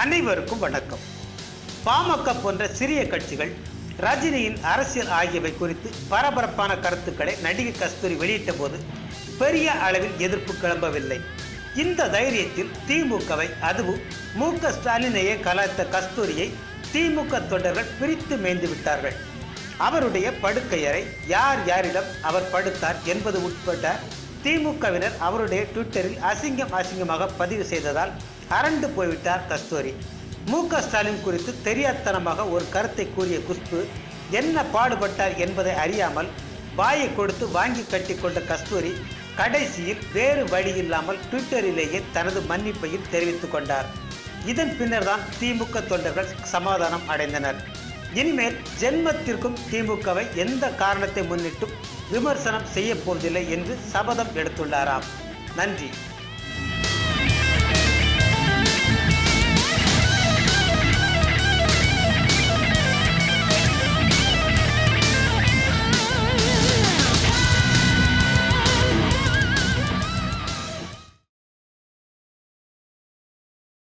அனைவருக்கும் வணக்கம். பாமக போன்ற சிறிய கட்சிகள் ரஜினியின் அரசியல் ஆகியவை குறித்து பரபரப்பான கருத்துக்களை நடிகை கஸ்தூரி வெளியிட்ட போது பெரிய அளவில் எதிர்ப்பு கிளம்பவில்லை. இந்த தைரியத்தில் திமுகவை அதுவும் மு க ஸ்டாலினையே கலாய்த்த கஸ்தூரியை திமுக தொண்டர்கள் பிரித்து மேய்ந்து விட்டார்கள். அவருடைய படுக்கையறை யார் யாரிடம் அவர் படுத்தார் என்பது உட்பட்ட திமுகவினர் அவருடைய ட்விட்டரில் அசிங்கம் அசிங்கமாக பதிவு செய்ததால் அரண்டு போய்விட்டார் கஸ்தூரி. மு க ஸ்டாலின் குறித்து தெரியாத்தனமாக ஒரு கருத்தை கூறிய குஷ்பு என்ன பாடுபட்டார் என்பதை அறியாமல் வாயை கொடுத்து வாங்கி கட்டிக்கொண்ட கஸ்தூரி கடைசியில் வேறு வழி இல்லாமல் ட்விட்டரிலேயே தனது மன்னிப்பையும் தெரிவித்துக் கொண்டார். இதன் பின்னர் தான் திமுக தொண்டர்கள் சமாதானம் அடைந்தனர். இனிமேல் ஜென்மத்திற்கும் திமுகவை எந்த காரணத்தை முன்னிட்டும் விமர்சனம் செய்ய போவதில்லை என்று சபதம் எடுத்துள்ளாராம். நன்றி.